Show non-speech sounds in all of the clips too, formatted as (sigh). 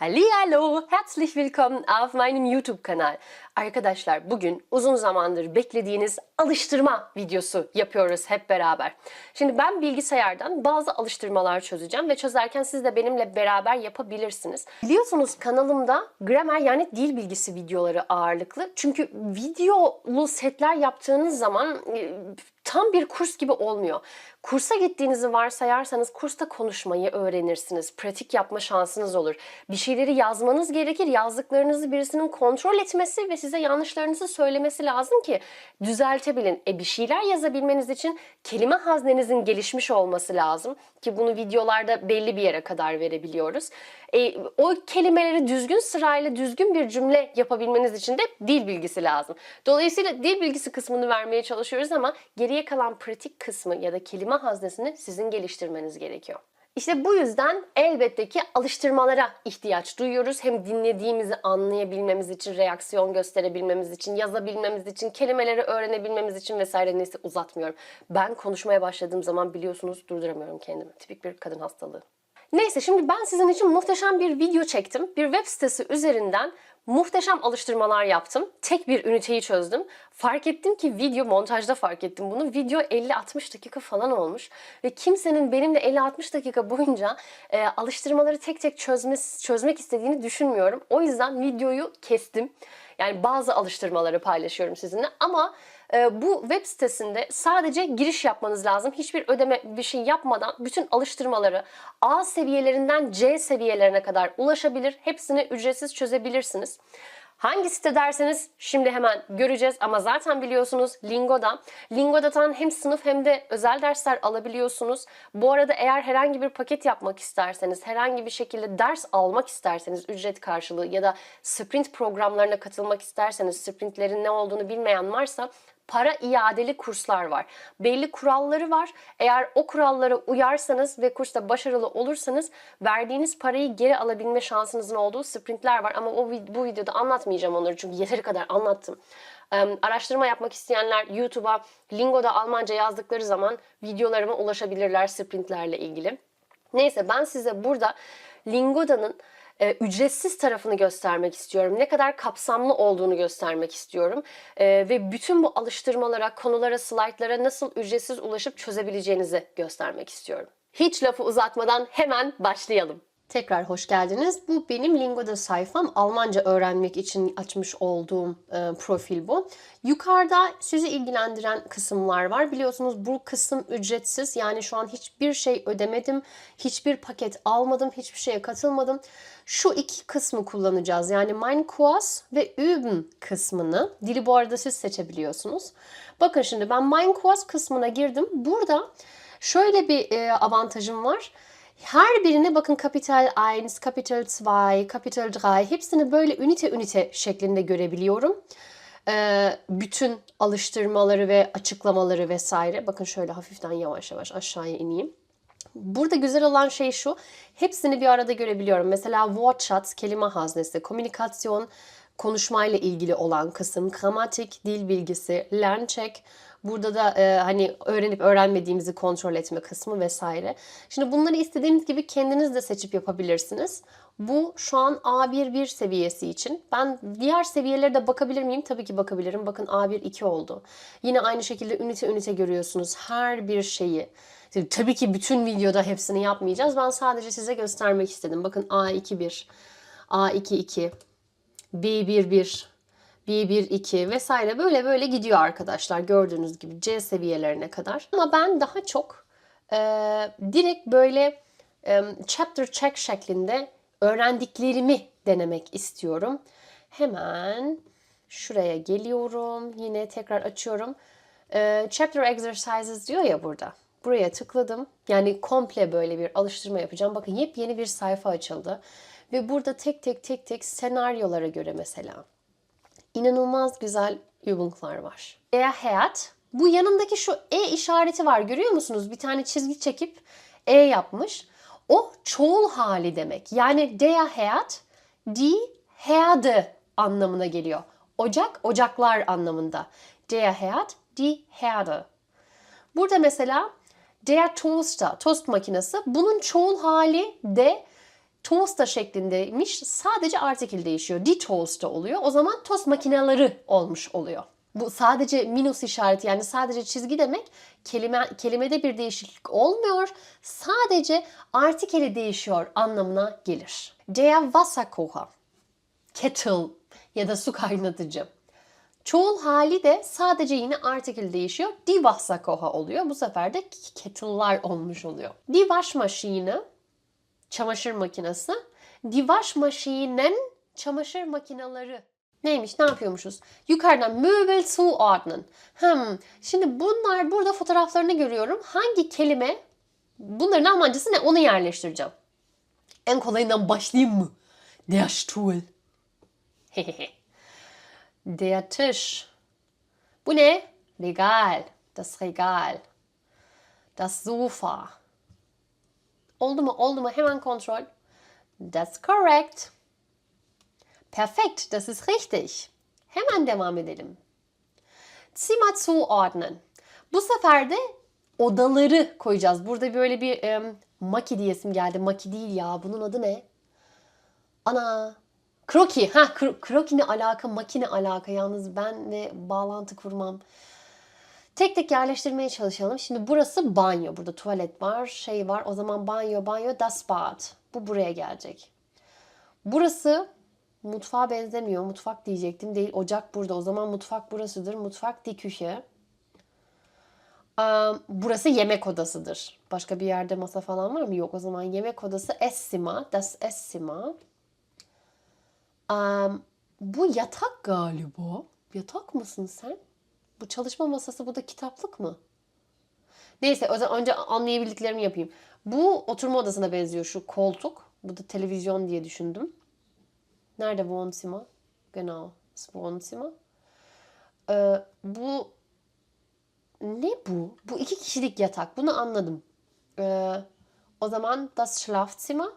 Hallo, herzlich willkommen auf meinem YouTube-Kanal. Arkadaşlar bugün uzun zamandır beklediğiniz alıştırma videosu yapıyoruz hep beraber. Şimdi ben bilgisayardan bazı alıştırmalar çözeceğim ve çözerken siz de benimle beraber yapabilirsiniz. Biliyorsunuz kanalımda gramer yani dil bilgisi videoları ağırlıklı. Çünkü videolu setler yaptığınız zaman e, tam bir kurs gibi olmuyor. Kursa gittiğinizi varsayarsanız kursta konuşmayı öğrenirsiniz. Pratik yapma şansınız olur. Bir şeyleri yazmanız gerekir. Yazdıklarınızı birisinin kontrol etmesi ve size yanlışlarınızı söylemesi lazım ki düzeltebilin. E bir şeyler yazabilmeniz için kelime haznenizin gelişmiş olması lazım ki bunu videolarda belli bir yere kadar verebiliyoruz. E, o kelimeleri düzgün sırayla düzgün bir cümle yapabilmeniz için de dil bilgisi lazım. Dolayısıyla dil bilgisi kısmını vermeye çalışıyoruz ama geriye kalan pratik kısmı ya da kelime haznesini sizin geliştirmeniz gerekiyor. İşte bu yüzden elbette ki alıştırmalara ihtiyaç duyuyoruz. Hem dinlediğimizi anlayabilmemiz için, reaksiyon gösterebilmemiz için, yazabilmemiz için, kelimeleri öğrenebilmemiz için vesaire neyse uzatmıyorum. Ben konuşmaya başladığım zaman biliyorsunuz durduramıyorum kendimi. Tipik bir kadın hastalığı. Neyse şimdi ben sizin için muhteşem bir video çektim. Bir web sitesi üzerinden muhteşem alıştırmalar yaptım. Tek bir üniteyi çözdüm. Fark ettim ki video montajda fark ettim bunu. Video 50-60 dakika falan olmuş ve kimsenin benimle 50-60 dakika boyunca e, alıştırmaları tek tek çözmesi, çözmek istediğini düşünmüyorum. O yüzden videoyu kestim. Yani bazı alıştırmaları paylaşıyorum sizinle ama e, bu web sitesinde sadece giriş yapmanız lazım. Hiçbir ödeme bir şey yapmadan bütün alıştırmaları A seviyelerinden C seviyelerine kadar ulaşabilir. Hepsini ücretsiz çözebilirsiniz. Hangi site derseniz şimdi hemen göreceğiz ama zaten biliyorsunuz Lingo'da. Lingo'dan hem sınıf hem de özel dersler alabiliyorsunuz. Bu arada eğer herhangi bir paket yapmak isterseniz, herhangi bir şekilde ders almak isterseniz ücret karşılığı ya da sprint programlarına katılmak isterseniz sprintlerin ne olduğunu bilmeyen varsa para iadeli kurslar var. Belli kuralları var. Eğer o kurallara uyarsanız ve kursta başarılı olursanız verdiğiniz parayı geri alabilme şansınızın olduğu sprintler var. Ama o bu videoda anlatmayacağım onları çünkü yeteri kadar anlattım. Araştırma yapmak isteyenler YouTube'a Lingo'da Almanca yazdıkları zaman videolarıma ulaşabilirler sprintlerle ilgili. Neyse ben size burada Lingoda'nın e, ücretsiz tarafını göstermek istiyorum. Ne kadar kapsamlı olduğunu göstermek istiyorum. E, ve bütün bu alıştırmalara, konulara, slaytlara nasıl ücretsiz ulaşıp çözebileceğinizi göstermek istiyorum. Hiç lafı uzatmadan hemen başlayalım. Tekrar hoş geldiniz. Bu benim Lingo'da sayfam. Almanca öğrenmek için açmış olduğum e, profil bu. Yukarıda sizi ilgilendiren kısımlar var. Biliyorsunuz bu kısım ücretsiz. Yani şu an hiçbir şey ödemedim. Hiçbir paket almadım. Hiçbir şeye katılmadım. Şu iki kısmı kullanacağız. Yani Mein Kurs ve Üben kısmını. Dili bu arada siz seçebiliyorsunuz. Bakın şimdi ben Mein Kurs kısmına girdim. Burada şöyle bir e, avantajım var. Her birine bakın kapital 1, kapital 2, kapital 3 hepsini böyle ünite ünite şeklinde görebiliyorum. Ee, bütün alıştırmaları ve açıklamaları vesaire. Bakın şöyle hafiften yavaş yavaş aşağıya ineyim. Burada güzel olan şey şu. Hepsini bir arada görebiliyorum. Mesela Wortschatz, kelime haznesi, komünikasyon, konuşmayla ilgili olan kısım, gramatik, dil bilgisi, Lerncheck, Burada da e, hani öğrenip öğrenmediğimizi kontrol etme kısmı vesaire. Şimdi bunları istediğiniz gibi kendiniz de seçip yapabilirsiniz. Bu şu an A1-1 seviyesi için. Ben diğer seviyelere de bakabilir miyim? Tabii ki bakabilirim. Bakın A1-2 oldu. Yine aynı şekilde ünite ünite görüyorsunuz her bir şeyi. Tabii ki bütün videoda hepsini yapmayacağız. Ben sadece size göstermek istedim. Bakın A2-1, A2-2, B1-1, B1, 2 vesaire böyle böyle gidiyor arkadaşlar gördüğünüz gibi C seviyelerine kadar. Ama ben daha çok e, direkt böyle e, chapter check şeklinde öğrendiklerimi denemek istiyorum. Hemen şuraya geliyorum. Yine tekrar açıyorum. E, chapter exercises diyor ya burada. Buraya tıkladım. Yani komple böyle bir alıştırma yapacağım. Bakın yepyeni bir sayfa açıldı. Ve burada tek tek tek tek senaryolara göre mesela inanılmaz güzel Übunglar var. Der Herd. Bu yanındaki şu E işareti var görüyor musunuz? Bir tane çizgi çekip E yapmış. O çoğul hali demek. Yani der Herd, die Herde anlamına geliyor. Ocak, ocaklar anlamında. Der Herd, die Herde. Burada mesela der Toaster, tost makinesi. Bunun çoğul hali de toaster şeklindeymiş. Sadece artikül değişiyor. Die Toaster oluyor. O zaman tost makineleri olmuş oluyor. Bu sadece minus işareti yani sadece çizgi demek. Kelime, kelimede bir değişiklik olmuyor. Sadece artikeli değişiyor anlamına gelir. Der Wasserkocher. Kettle ya da su kaynatıcı. Çoğul hali de sadece yine artikül değişiyor. Die Wasserkocher oluyor. Bu sefer de kettle'lar olmuş oluyor. Die Waschmaschine çamaşır makinesi. Die Waschmaschinen çamaşır makineleri. Neymiş? Ne yapıyormuşuz? Yukarıdan möbel zuordnen. Hmm. Şimdi bunlar burada fotoğraflarını görüyorum. Hangi kelime? Bunların Almancası ne? Onu yerleştireceğim. En kolayından başlayayım mı? Der Stuhl. Der Tisch. Bu ne? Regal. Das Regal. Das Sofa. Oldu mu? Oldu mu? Hemen kontrol. That's correct. Perfekt, das ist richtig. Hemen devam edelim. Zimmer zuordnen. Bu sefer de odaları koyacağız. Burada böyle bir e, maki diyesim geldi. Maki değil ya. Bunun adı ne? Ana. Kroki. Ha, kro- kroki ne alaka, makine alaka. Yalnız ben ve bağlantı kurmam. Tek tek yerleştirmeye çalışalım. Şimdi burası banyo. Burada tuvalet var, şey var. O zaman banyo, banyo, das Bad. Bu buraya gelecek. Burası mutfağa benzemiyor. Mutfak diyecektim. Değil, ocak burada. O zaman mutfak burasıdır. Mutfak die Küche. Am, Burası yemek odasıdır. Başka bir yerde masa falan var mı? Yok. O zaman yemek odası Esszimmer. Das Esszimmer. Am, bu yatak galiba. Yatak mısın sen? Bu çalışma masası bu da kitaplık mı? Neyse o önce anlayabildiklerimi yapayım. Bu oturma odasına benziyor şu koltuk. Bu da televizyon diye düşündüm. Nerede Wohnzimmer? Genau, Wohnzimmer. Ee, bu ne bu? Bu iki kişilik yatak. Bunu anladım. Ee, o zaman das Schlafzimmer.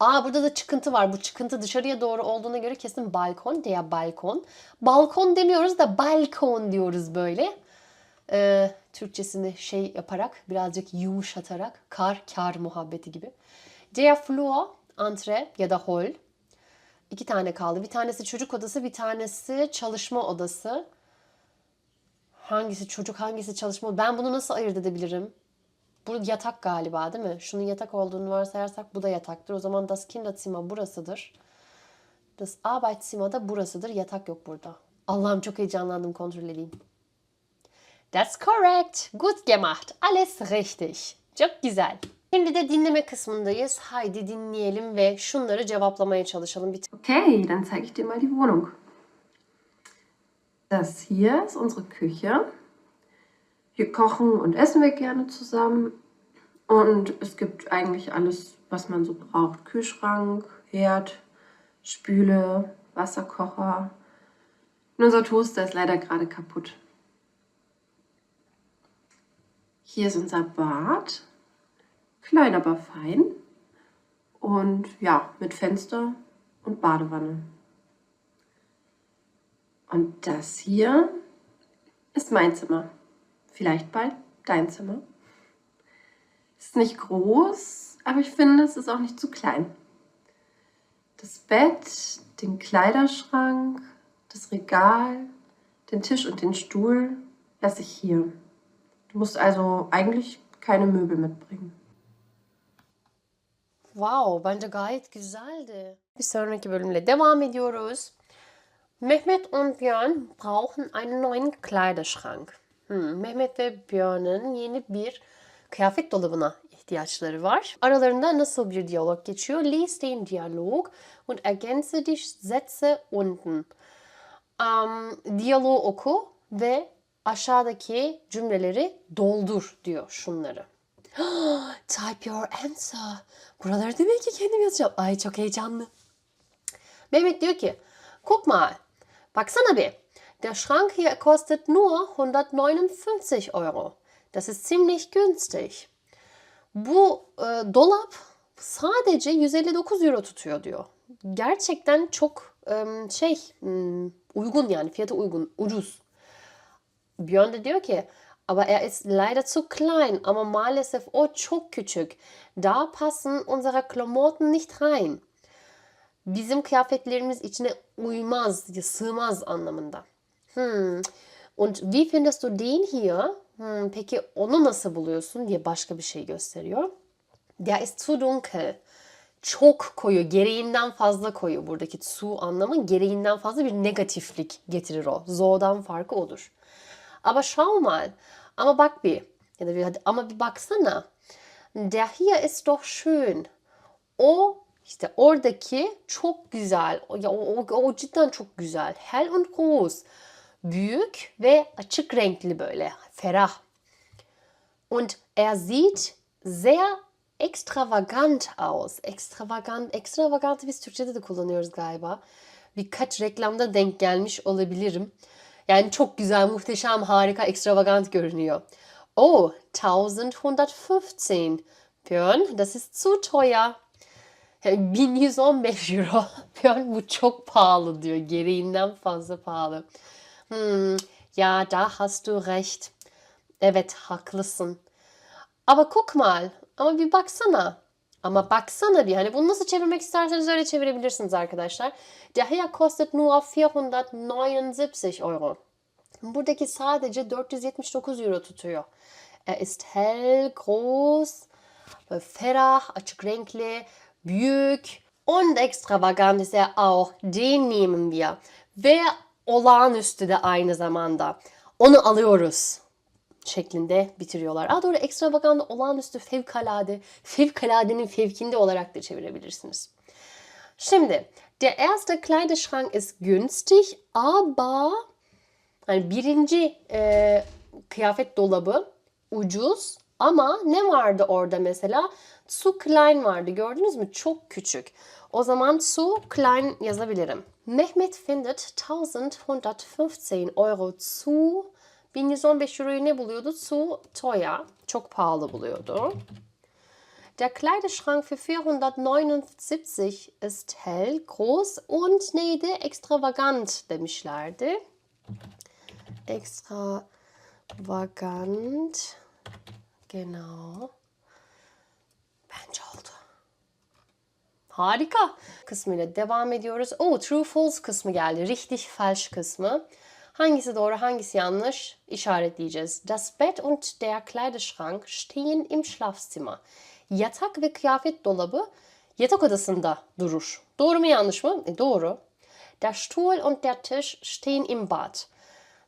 Aa burada da çıkıntı var. Bu çıkıntı dışarıya doğru olduğuna göre kesin balkon diye balkon. Balkon demiyoruz da balkon diyoruz böyle. Ee, Türkçesini şey yaparak birazcık yumuşatarak kar kar muhabbeti gibi. Der Flur, antre ya da hol. İki tane kaldı. Bir tanesi çocuk odası, bir tanesi çalışma odası. Hangisi çocuk, hangisi çalışma? Ben bunu nasıl ayırt edebilirim? Bu yatak galiba değil mi? Şunun yatak olduğunu varsayarsak bu da yataktır. O zaman das Kinderzimmer burasıdır. Das Arbeitszimmer da burasıdır. Yatak yok burada. Allah'ım çok heyecanlandım kontrol edeyim. That's correct. Gut gemacht. Alles richtig. Çok güzel. Şimdi de dinleme kısmındayız. Haydi dinleyelim ve şunları cevaplamaya çalışalım. Okay, dann zeige ich dir mal die Wohnung. Das hier ist unsere Küche. Hier kochen und essen wir gerne zusammen. Und es gibt eigentlich alles, was man so braucht. Kühlschrank, Herd, Spüle, Wasserkocher. Und unser Toaster ist leider gerade kaputt. Hier ist unser Bad. Klein, aber fein. Und ja, mit Fenster und Badewanne. Und das hier ist mein Zimmer. Vielleicht bald dein Zimmer. Ist nicht groß, aber ich finde, es ist auch nicht zu klein. Das Bett, den Kleiderschrank, das Regal, den Tisch und den Stuhl lasse ich hier. Du musst also eigentlich keine Möbel mitbringen. Wow, bence gayet güzeldi. Bir sonraki bölümle devam ediyoruz. Mehmet und Björn brauchen einen neuen Kleiderschrank. Hmm, Mehmet ve Björn'ün yeni bir kıyafet dolabına ihtiyaçları var. Aralarında nasıl bir diyalog geçiyor? Lies den Dialog und ergänze die Sätze unten. Um, diyaloğu oku ve aşağıdaki cümleleri doldur diyor şunları. (gasps) Type your answer. Buraları demek ki kendim yazacağım. Ay çok heyecanlı. Mehmet diyor ki, guck mal, baksana bir. Der Schrank hier kostet nur 159 Euro. Das ist ziemlich günstig. Bu e, dolap sadece 159 euro tutuyor diyor. Gerçekten çok e, şey hmm, uygun yani fiyatı uygun, ucuz. Björn de diyor ki Aber er ist leider zu klein. Ama maalesef o çok küçük. Da passen unsere Klamotten nicht rein. Bizim kıyafetlerimiz içine uymaz, sığmaz anlamında. Hmm. Und wie findest du den hier? Hmm, peki onu nasıl buluyorsun diye başka bir şey gösteriyor. Der ist zu dunkel. Çok koyu, gereğinden fazla koyu. Buradaki zu anlamı gereğinden fazla bir negatiflik getirir o. Zo'dan farkı odur. Aber schau mal. Ama bak bir. Ya da bir, hadi, ama bir baksana. Der hier ist doch schön. O işte oradaki çok güzel. Ya, o, o, o cidden çok güzel. Hell und groß. Büyük ve açık renkli böyle. Ferah. Und er sieht sehr extravagant aus. Extravagant, extravagant biz Türkçe'de de kullanıyoruz galiba. Birkaç reklamda denk gelmiş olabilirim. Yani çok güzel, muhteşem, harika, extravagant görünüyor. Oh, 1115. Björn, das ist zu teuer. Yani 1115 euro. (laughs) Björn bu çok pahalı diyor. Gereğinden fazla pahalı. Hmm, ja, da hast du recht. Evet, haklısın. Aber guck mal. Ama bir baksana. Ama baksana bir. Hani bunu nasıl çevirmek isterseniz öyle çevirebilirsiniz arkadaşlar. Daher kostet nur 479 Euro. Buradaki sadece 479 euro tutuyor. Er ist hell, groß, ferah, açık renkli, büyük und extravagant ist er auch. Den nehmen wir. Ve olağanüstü de aynı zamanda. Onu alıyoruz şeklinde bitiriyorlar. Aa doğru ekstravagant, olağanüstü, fevkalade, fevkaladenin fevkinde olarak da çevirebilirsiniz. Şimdi, der erste Kleiderschrank ist günstig, aber hani birinci e, kıyafet dolabı ucuz ama ne vardı orada mesela? Zu klein vardı gördünüz mü? Çok küçük. O zaman zu klein yazabilirim. Mehmet findet 1115 Euro zu 1115 euroyu ne buluyordu? Zu teuer. Çok pahalı buluyordu. Der Kleiderschrank für 479 ist hell, groß und neydi? Extravagant demişlerdi. Extravagant. Genau. Bence. Harika. Kısmıyla devam ediyoruz. Oh, true false kısmı geldi. Richtig falsch kısmı. Hangisi doğru, hangisi yanlış işaretleyeceğiz. Das Bett und der Kleiderschrank stehen im Schlafzimmer. Yatak ve kıyafet dolabı yatak odasında durur. Doğru mu yanlış mı? E, doğru. Der Stuhl und der Tisch stehen im Bad.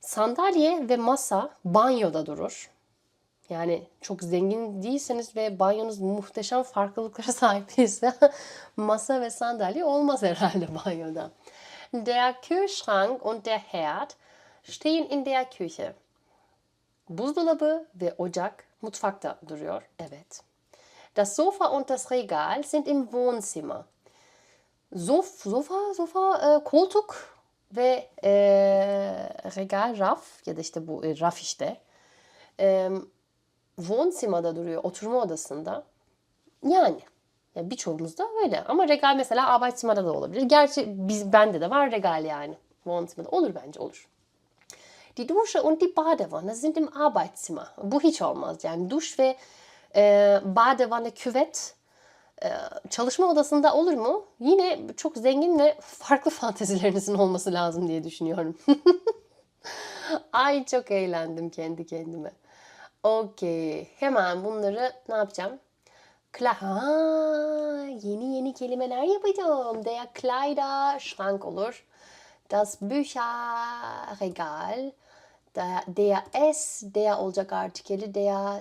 Sandalye ve masa banyoda durur. Yani çok zengin değilseniz ve banyonuz muhteşem farklılıklara (laughs) sahip değilse masa ve sandalye olmaz herhalde (laughs) banyoda. Der Kühlschrank und der Herd stehen in der Küche. Buzdolabı ve ocak mutfakta duruyor. Evet. Das Sofa und das Regal sind im Wohnzimmer. Sof, sofa, sofa, e, koltuk ve e, regal, raf ya da işte bu e, raf işte. E, Wohnzimmer'da duruyor, oturma odasında. Yani ya birçoğumuzda öyle. Ama regal mesela Arbeitszimmer'da da olabilir. Gerçi biz bende de var regal yani. Wohnzimmer'da olur bence olur. Die Dusche und die Badewanne sind im Arbeitszimmer. Bu hiç olmaz. Yani duş ve e, badewanne, küvet e, çalışma odasında olur mu? Yine çok zengin ve farklı (laughs) fantezilerinizin olması lazım diye düşünüyorum. (laughs) Ay çok eğlendim kendi kendime. Okey. Hemen bunları ne yapacağım? Kla ha, yeni yeni kelimeler yapacağım. Der Kleiderschrank olur. Das Bücherregal. Der, der es, der olacak artikeli. Der,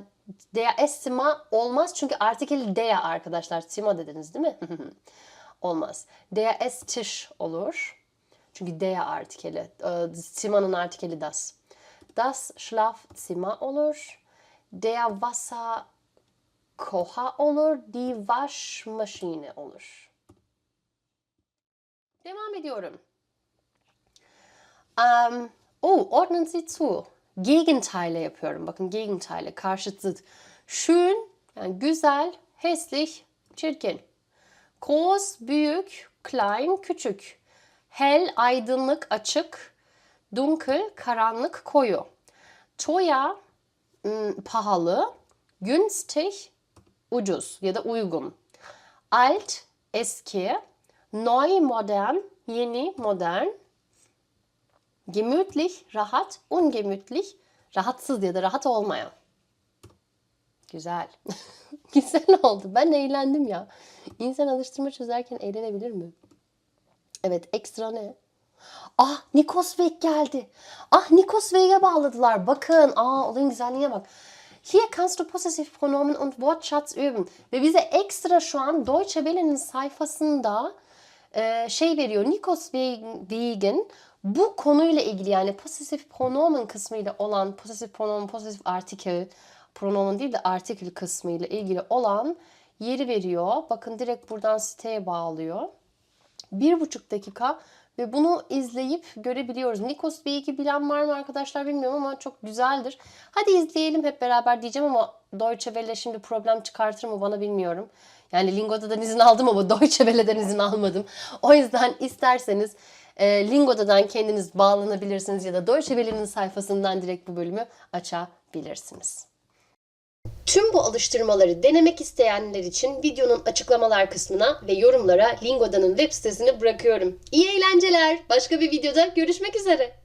der es sima olmaz çünkü artikeli der arkadaşlar. Sima dediniz değil mi? (laughs) olmaz. Der es Tisch olur. Çünkü der artikeli. Ee, Sima'nın artikeli das. Das Schlafzimmer olur. Der Wasserkocher olur. Die Waschmaschine olur. Devam ediyorum. Um, oh, ordnen Sie zu. Gegenteile yapıyorum. Bakın Gegenteile, karşıt zıt. Schön, yani güzel, hässlich, çirkin. Groß, büyük, klein, küçük. Hell, aydınlık, açık. Dunkel, karanlık, koyu. Mm, pahalı, günstig, ucuz ya da uygun. Alt, eski, neu, modern, yeni, modern. Gemütlich, rahat, ungemütlich, rahatsız ya da rahat olmayan. Güzel. (laughs) Güzel oldu. Ben eğlendim ya. İnsan alıştırma çözerken eğlenebilir mi? Evet, ekstra ne? Ah, Nikosweg geldi. Ah, Nikosweg'e bağladılar. Bakın, aa olayın güzelliğine bak. Hier kannst du Possessivpronomen und Wortschatz üben. Ve bize ekstra şu an Deutsche Welle'nin sayfasında e, şey veriyor. Nikoswegen bu konuyla ilgili yani possessive pronomen kısmıyla olan possessive pronomen, possessive article pronomen değil de article kısmıyla ilgili olan yeri veriyor. Bakın direkt buradan siteye bağlıyor. Bir buçuk dakika ve bunu izleyip görebiliyoruz. Nikos B2 bilen var mı arkadaşlar bilmiyorum ama çok güzeldir. Hadi izleyelim hep beraber diyeceğim ama Deutsche Welle şimdi problem çıkartır mı bana bilmiyorum. Yani Lingo'dan izin aldım ama (laughs) Deutsche Welle'den izin almadım. O yüzden isterseniz e, Lingo'dan kendiniz bağlanabilirsiniz ya da Deutsche Welle'nin sayfasından direkt bu bölümü açabilirsiniz. Tüm bu alıştırmaları denemek isteyenler için videonun açıklamalar kısmına ve yorumlara Lingoda'nın web sitesini bırakıyorum. İyi eğlenceler. Başka bir videoda görüşmek üzere.